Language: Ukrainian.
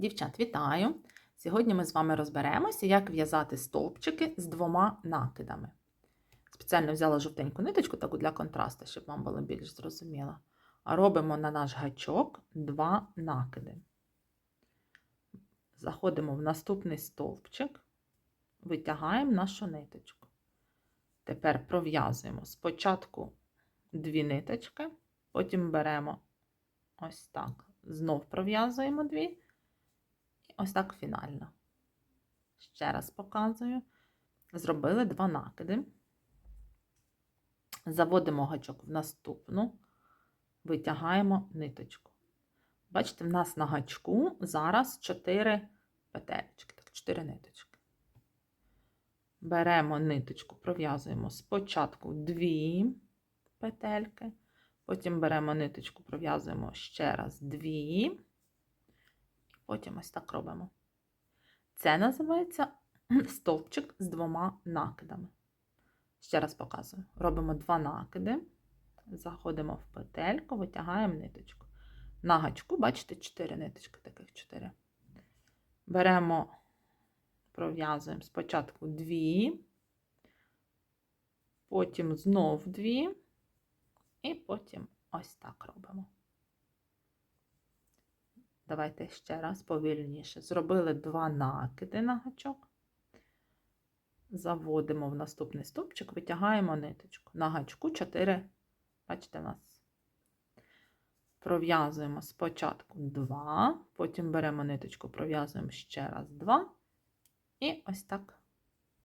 Дівчат, вітаю! Сьогодні ми з вами розберемося, як в'язати стовпчики з двома накидами. Спеціально взяла жовтеньку ниточку таку для контрасту, щоб вам було більш зрозуміло. Робимо на наш гачок два накиди. Заходимо в наступний стовпчик, витягаємо нашу ниточку. Тепер пров'язуємо спочатку дві ниточки, потім беремо ось так, знов пров'язуємо дві. Ось так фінально. Ще раз показую. Зробили два накиди. Заводимо гачок в наступну, витягаємо ниточку. Бачите, в нас на гачку зараз 4 петелечки, так, 4 ниточки. Беремо ниточку, пров'язуємо спочатку дві петельки, потім беремо ниточку, пров'язуємо ще раз дві. Потім ось так робимо. Це називається стовпчик з двома накидами. Ще раз показую. Робимо два накиди, заходимо в петельку, витягаємо ниточку. На гачку, бачите, 4 ниточки, таких 4. Беремо, пров'язуємо спочатку дві, потім знов дві, і потім ось так робимо. Давайте ще раз повільніше. Зробили два накиди на гачок. Заводимо в наступний стопчик, витягаємо ниточку. На гачку 4, бачите, у нас. Пров'язуємо спочатку 2, потім беремо ниточку, пров'язуємо ще раз 2. І ось так